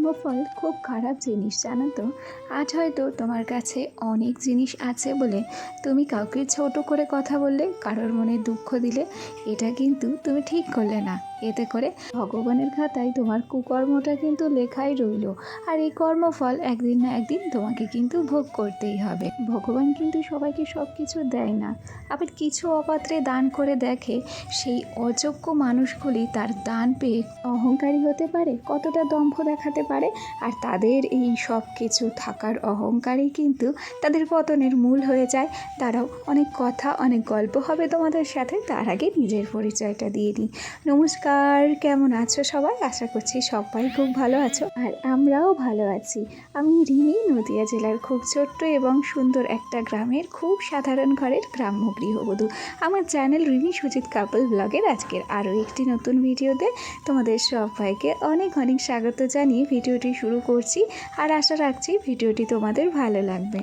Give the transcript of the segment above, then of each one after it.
কর্মফল খুব খারাপ জিনিস, জানো তো। আজ হয়তো তোমার কাছে অনেক জিনিস আছে বলে তুমি কাউকে ছোট করে কথা বললে, কারোর মনে দুঃখ দিলে, এটা কিন্তু তুমি ঠিক করলে না। এতে করে ভগবানের খাতায় তোমার কুকর্মটা কিন্তু লেখাই রইল, আর এই কর্মফল একদিন না একদিন তোমাকে কিন্তু ভোগ করতেই হবে। ভগবান কিন্তু সবাইকে সব কিছু দেয় না। আবার কিছু অপাত্রে দান করে দেখে সেই অযোগ্য মানুষগুলি তার দান পেয়ে অহংকারী হতে পারে? কতটা দম্ভ দেখাতে পারে। আর তাদের এই সব কিছু থাকার অহংকারই কিন্তু তাদের পতনের মূল হয়ে যায়। তারাও অনেক কথা, অনেক গল্প হবে তোমাদের সাথে, তার আগে নিজের পরিচয়টা দিয়ে দিই। নমস্কার, কেমন আছো সবাই? আশা করছি সবাই খুব ভালো আছো। আর আমরাও ভালো আছি। আমি রিমি, নদিয়া জেলার খুব ছোট্ট এবং সুন্দর একটা গ্রামের খুব সাধারণ ঘরের গ্রাম্য গৃহবধূ। আমার চ্যানেল রিমি সুজিত কাপল ব্লগের আজকের আরও একটি নতুন ভিডিওতে তোমাদের সবাইকে অনেক অনেক স্বাগত জানিয়ে ভিডিওটি শুরু করছি আর আশা রাখছি ভিডিওটি তোমাদের ভালো লাগবে।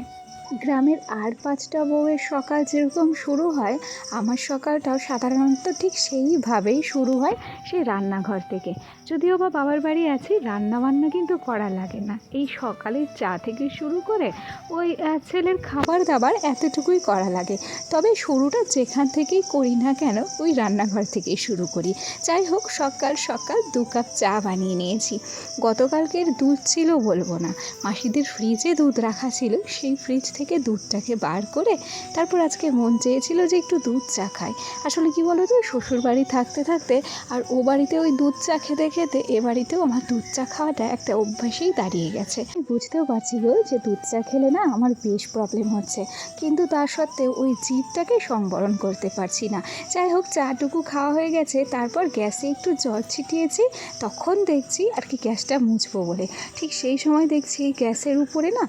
গ্রামের আর পাঁচটা বউয়ের সকাল যেরকম শুরু হয়, আমার সকালটাও সাধারণত ঠিক সেইভাবেই শুরু হয় সেই রান্নাঘর থেকে। যদিও বা বাবার বাড়ি আছি, রান্নাবান্না কিন্তু করা লাগে না। এই সকালের চা থেকে শুরু করে ওই ছেলের খাবার দাবার এতটুকুই করা লাগে। তবে শুরুটা যেখান থেকেই করি না কেন, ওই রান্নাঘর থেকেই শুরু করি। যাই হোক, সকাল সকাল দু কাপ চা বানিয়ে নিয়েছি। গতকালকের দুধ ছিল বলব না। মাসিদের ফ্রিজে দুধ রাখা ছিল, সেই ফ্রিজ থেকে দুধটাকে বার করে তারপর আজকে মন চেয়েছিল যে একটু দুধ চা খাই। আসলে কি বলো তো শ্বশুর বাড়ি থাকতে থাকতে আর ও বাড়িতে ওই দুধ চা খেতে খেতে এ বাড়িতেও আমার দুধ চা খাওয়াটা একটা অভ্যাসেই দাঁড়িয়ে গেছে। বুঝতেও পারছি গো যে দুধ চা খেলে না আমার বেশ প্রবলেম হচ্ছে। কিন্তু তা সত্ত্বেও ওই জিভটাকে সংবরণ করতে পারছি না। যাই হোক, চাটুকু খাওয়া হয়ে গেছে, তারপর গ্যাসে একটু জল ছিটিয়েছি, তখন দেখছি আর কি গ্যাসটা মুছবো বলে। ঠিক সেই সময় দেখছি গ্যাসের উপরে না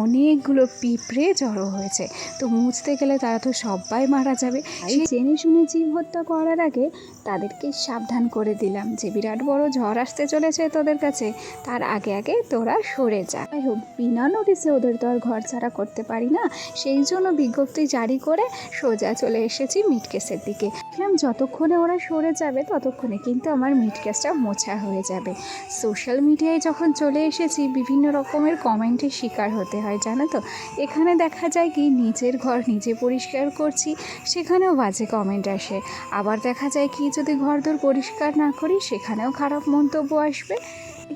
অনেকগুলো পিঁপড়ে জড়ো হয়েছে। তো মুছতে গেলে তারা তো সবাই মারা যাবে। সেই জেনে শুনে জীব হত্যা করার আগে তাদেরকে সাবধান করে দিলাম। যে বিরাট বড় ঝড় আসতে চলেছে তোদের কাছে তার আগে আগে তোরা সরে যা। যাই হোক বিনা নোটিসে ওদের তো আর ঘর ছাড়া করতে পারি না। সেই জন্য বিজ্ঞপ্তি জারি করে সোজা চলে এসেছি মিট কেসের দিকে। দেখলাম যতক্ষণে ওরা সরে যাবে ততক্ষণে কিন্তু আমার মিট কেসটা মোছা হয়ে যাবে। সোশ্যাল মিডিয়ায় যখন চলে এসেছি বিভিন্ন রকমের কমেন্টের শিকার হতে হয় জানো তো? এখানে দেখা যায় কি, নিজের ঘর নিজে পরিষ্কার করছি, সেখানেও বাজে কমেন্ট আসে। আবার দেখা যায় কি, যদি ঘর ঘরদোর পরিষ্কার না করি, সেখানেও খারাপ মন্তব্য আসবে।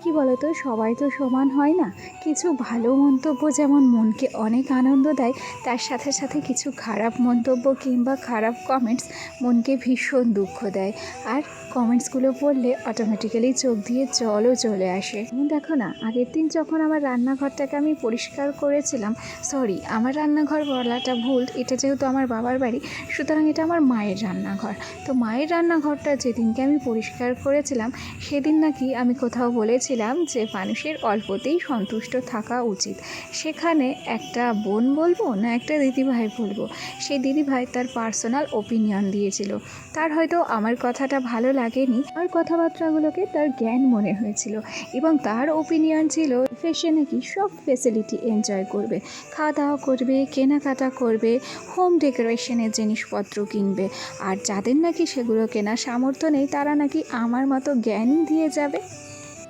কি বলতো, সবাই তো সমান হয় না। কিছু ভালো মন্তব্য যেমন মনকে অনেক আনন্দ দেয়, তার সাথে সাথে কিছু খারাপ মন্তব্য কিংবা খারাপ কমেন্টস মনকে ভীষণ দুঃখ দেয়। আর কমেন্টসগুলো পড়লে অটোমেটিক্যালি চোখ দিয়ে জলও চলে আসে। দেখো না, আগের দিন যখন আমার রান্নাঘরটাকে আমি পরিষ্কার করেছিলাম সরি আমার রান্নাঘর বলাটা ভুল, এটা যেহেতু আমার বাবার বাড়ি, সুতরাং এটা আমার মায়ের রান্নাঘর। তো মায়ের রান্নাঘরটা যেদিনকে আমি পরিষ্কার করেছিলাম, সেদিন নাকি আমি কোথাও বলেছিলাম যে মানুষের অল্পতেই সন্তুষ্ট থাকা উচিত। সেখানে একটা বোন বলব না একটা দিদিভাই বলব? সেই দিদিভাই তার পার্সোনাল ওপিনিয়ন দিয়েছিল। তার হয়তো আমার কথাটা ভালো লাগেনি। আর কথাবার্তাগুলোকে তার জ্ঞান মনে হয়েছিল এবং তার ওপিনিয়ন ছিল ফেশে নাকি সব ফেসিলিটি এনজয় করবে। খাওয়া দাওয়া করবে, কেনাকাটা করবে হোম ডেকোরেশনের জিনিসপত্র কিনবে। আর যাদের নাকি সেগুলো কেনার সামর্থ্য নেই, তারা নাকি আমার মতো জ্ঞানই দিয়ে যাবে।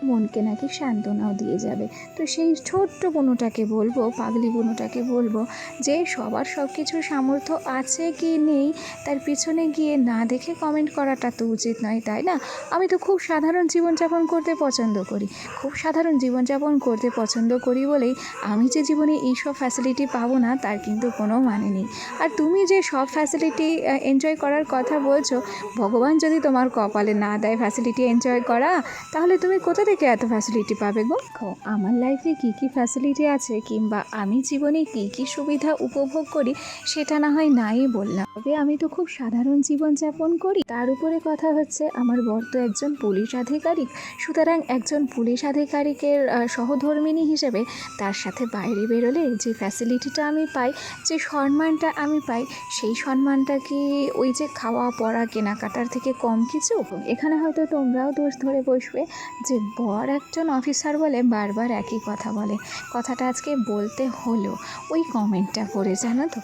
মনকে নাকি সান্ত্বনাও দিয়ে যাবে। তো সেই ছোট্ট বুনুটাকে বলব, পাগলি বুনুটাকে বলব যে সবার সব কিছুর সামর্থ্য আছে কি নেই, তার পিছনে গিয়ে না দেখে কমেন্ট করাটা তো উচিত নয়, তাই না? আমি তো খুব সাধারণ জীবনযাপন করতে পছন্দ করি। খুব সাধারণ জীবনযাপন করতে পছন্দ করি বলেই আমি যে জীবনে এইসব ফ্যাসিলিটি পাবো না, তার কিন্তু কোনো মানে নেই। আর তুমি যে সব ফ্যাসিলিটি এনজয় করার কথা বলছো, ভগবান যদি তোমার কপালে না দেয় ফ্যাসিলিটি এনজয় করা, তাহলে তুমি কোথা থেকে এত ফ্যাসিলিটি পাবে গো? আমার লাইফে কী কী ফ্যাসিলিটি আছে কিংবা আমি জীবনে কী কী সুবিধা উপভোগ করি সেটা না হয় নাই বললাম। তবে আমি তো খুব সাধারণ জীবনযাপন করি। তার উপরে কথা হচ্ছে আমার বর তো একজন পুলিশ আধিকারিক। সুতরাং একজন পুলিশ আধিকারিকের আহ, সহধর্মিণী হিসেবে তার সাথে বাইরে বেরোলে যে ফ্যাসিলিটিটা আমি পাই যে সম্মানটা আমি পাই সেই সম্মানটা কি ওই যে খাওয়া পড়া কেনাকাটার থেকে কম কিছু? এখানে হয়তো তোমরাও দোষ ধরে বসবে যে বর একজন অফিসার বলে বারবার একই কথা বলে। কথাটা আজকে বলতে হলো। ওই কমেন্টটা করে জানো তো।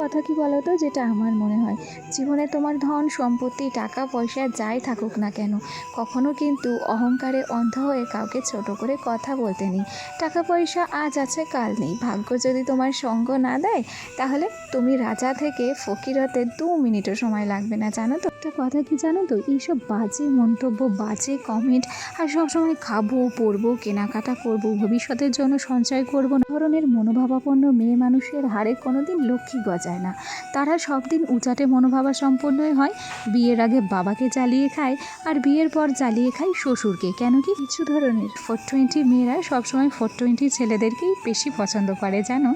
কথা কি বলো তো যেটা আমার মনে হয়। জীবনে তোমার ধন, সম্পত্তি, টাকা, পয়সা যাই থাকুক না কেন, কখনো কিন্তু অহংকারে অন্ধ হয়ে কাউকে ছোট করে কথা বলতে নেই। টাকা, পয়সা আজ আছে, কাল নেই। ভাগ্য যদি তোমার সঙ্গ না দেয়, তাহলে তুমি রাজা থেকে ফকির হতে দু মিনিটও সময় লাগবে না, জানো তো? একটা কথা কি জানো তো? এইসব বাজে মন্তব্য, বাজে কমেন্ট আর সবসময় খাব, পরবো, কেনাকাটা করব, ভবিষ্যতের জন্য সঞ্চয় করব ধরনের মনোভাবাপন্ন মেয়ে মানুষের হারে কোনোদিন লক্ষ্মী গজায় না। তারা সব দিন উচাটে মনোভাবা সম্পন্নই হয়, বিয়ের আগে বাবাকে জ্বালিয়ে খায় আর বিয়ের পর জ্বালিয়ে খায় শ্বশুরকে। কেন কি কিছু ধরনের। ফোর টোয়েন্টি মেয়েরা সবসময় ফোর টোয়েন্টি ছেলেদেরকেই বেশি পছন্দ করে, জানো?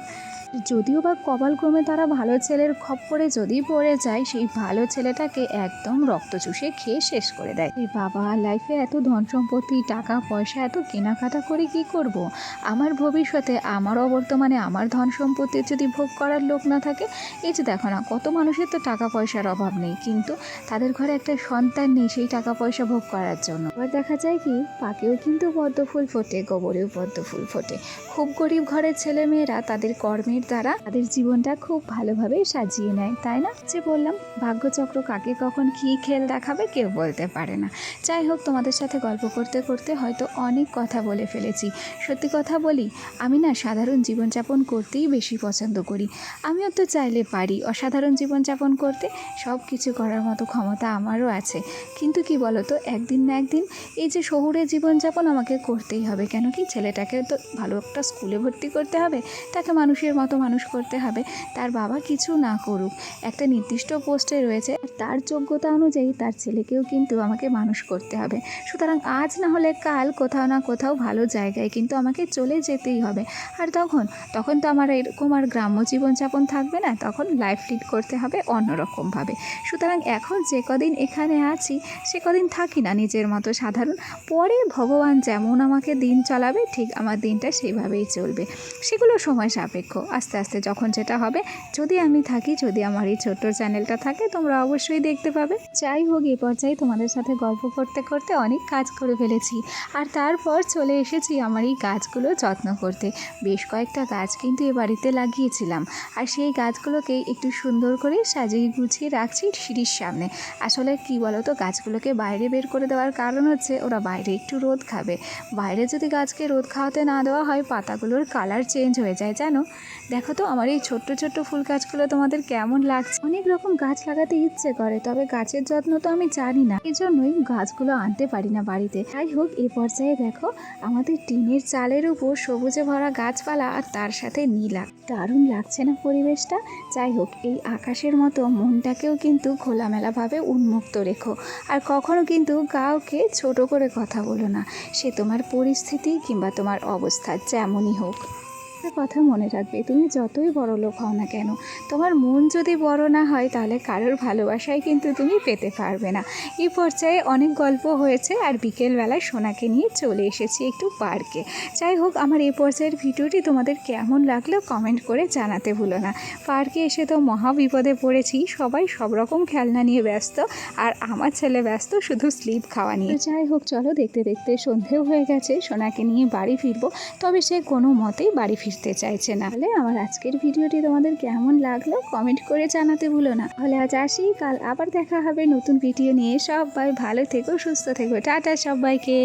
যদিও বা কপালক্রমে তারা ভালো ছেলের খপ্পরে যদি পড়ে যায়, সেই ভালো ছেলেটাকে একদম রক্ত চুষে খেয়ে শেষ করে দেয়। এই বাবা লাইফে এত ধন সম্পত্তি, টাকা, পয়সা, এত কেনাকাটা করে কি করব। আমার ভবিষ্যতে আমার অবর্তমানে আমার ধন সম্পত্তির যদি ভোগ করার লোক না থাকে, এই যে দেখো না, কত মানুষের তো টাকা পয়সার অভাব নেই, কিন্তু তাদের ঘরে একটা সন্তান নেই সেই টাকা পয়সা ভোগ করার জন্য। আবার দেখা যায় কি, পাকেও কিন্তু পদ্ম ফুল ফোটে, গোবরেও পদ্ম ফুল ফোটে। খুব গরিব ঘরের ছেলে মেয়েরা তাদের কর্মের দ্বারা তাদের জীবনটা খুব ভালোভাবে সাজিয়ে নেয়, তাই না? যে বললাম, ভাগ্যচক্র কাকে কখন কী খেল দেখাবে কেউ বলতে পারে না। যাই হোক, তোমাদের সাথে গল্প করতে করতে হয়তো অনেক কথা বলে ফেলেছি। সত্যি কথা বলি, আমি না সাধারণ জীবনযাপন করতেই বেশি পছন্দ করি। আমিও তো চাইলে পারি অসাধারণ জীবনযাপন করতে সব কিছু করার মতো ক্ষমতা আমারও আছে। কিন্তু কি তো একদিন না একদিন এই যে শহুরে জীবনযাপন আমাকে করতেই হবে। কেন কি ছেলেটাকে তো ভালো একটা স্কুলে ভর্তি করতে হবে, তাকে মানুষের মতো মানুষ করতে হবে, তার বাবা কিছু না করুক। একটা নির্দিষ্ট পোস্টে রয়েছে, তার যোগ্যতা অনুযায়ী তার ছেলেকেও কিন্তু আমাকে মানুষ করতে হবে। সুতরাং আজ না হলে কাল কোথাও না কোথাও ভালো জায়গায় কিন্তু আমাকে চলে যেতেই হবে। আর তখন তখন তো আমার এরকম আর গ্রাম্য জীবনযাপন থাকবে না, তখন লাইফ লিড করতে হবে অন্যরকমভাবে। সুতরাং এখন যে কদিন এখানে আছি, সে কদিন থাকি না নিজের মতো সাধারণ। পরে ভগবান যেমন আমাকে দিন চলাবে, ঠিক আমার দিনটা সেইভাবেই চলবে। সেগুলো সময় সাপেক্ষ। আস্তে আস্তে যখন যেটা হবে, যদি আমি থাকি, যদি আমার এই ছোট্ট চ্যানেলটা থাকে, তোমরা অবশ্যই দেখতে পাবে। যাই হোক, এ পর্যায়ে তোমাদের সাথে গল্প করতে করতে অনেক কাজ করে ফেলেছি। আর তারপর চলে এসেছি আমার এই গাছগুলো যত্ন করতে। বেশ কয়েকটা গাছ কিন্তু এ বাড়িতে লাগিয়েছিলাম। আর সেই গাছগুলোকে একটু সুন্দর করে সাজিয়ে গুছিয়ে রাখছি সিঁড়ির সামনে। আসলে কি বলো তো গাছগুলোকে বাইরে বের করে দেওয়ার কারণ হচ্ছে, ওরা বাইরে একটু রোদ খাবে। বাইরে যদি গাছকে রোদ খাওয়াতে না দেওয়া হয়, পাতাগুলোর কালার চেঞ্জ হয়ে যায়, জানো? দেখো তো, আমার এই ছোট্ট ছোট্ট ফুল গাছগুলো তোমাদের কেমন লাগছে? অনেক রকম গাছ লাগাতে ইচ্ছে করে, তবে গাছের যত্ন তো আমি জানি না। এই জন্যই গাছগুলো আনতে পারি না বাড়িতে। যাই হোক, এ পর্যায়ে দেখো, আমাদের টিনের চালের উপর সবুজে ভরা গাছপালা আর তার সাথে নীলা দারুণ লাগছে না পরিবেশটা? যাই হোক, এই আকাশের মতো মনটাকেও কিন্তু খোলামেলাভাবে উন্মুক্ত রেখো। আর কখনো কিন্তু কাউকে ছোট করে কথা বলো না। সে তোমার পরিস্থিতি কিংবা তোমার অবস্থা যেমনই হোক। একটা কথা মনে রাখবে, তুমি যতই বড় লোক হও না কেন, তোমার মন যদি বড় না হয় তাহলে কারোর ভালোবাসায় কিন্তু তুমি পেতে পারবে না। এই পর্যায়ে অনেক গল্প হয়েছে আর বিকেলবেলায় সোনাকে নিয়ে চলে এসেছি একটু পার্কে। যাই হোক, আমার এই পর্যায়ের ভিডিওটি তোমাদের কেমন লাগল কমেন্ট করে জানাতে ভুলো না। পার্কে এসে তো মহা বিপদে পড়েছি, সবাই সব রকম খেলনা নিয়ে ব্যস্ত আর আমার ছেলে ব্যস্ত, শুধু স্লিপ খাওয়া নিয়ে। যাই হোক, চলো দেখতে দেখতে সন্ধেও হয়ে গেছে, সোনাকে নিয়ে বাড়ি ফিরবো, তবে সে কোনো মতেই বাড়ি ফিরতে চাইছে না। হলে আমার আজকের ভিডিওটি তোমাদের কেমন লাগল কমেন্ট করে জানাতে ভুলো না। তাহলে আজ আসি, কাল আবার দেখা হবে নতুন ভিডিও নিয়ে। সবাই ভালো থেকো, সুস্থ থেকো। টাটা সবাইকে।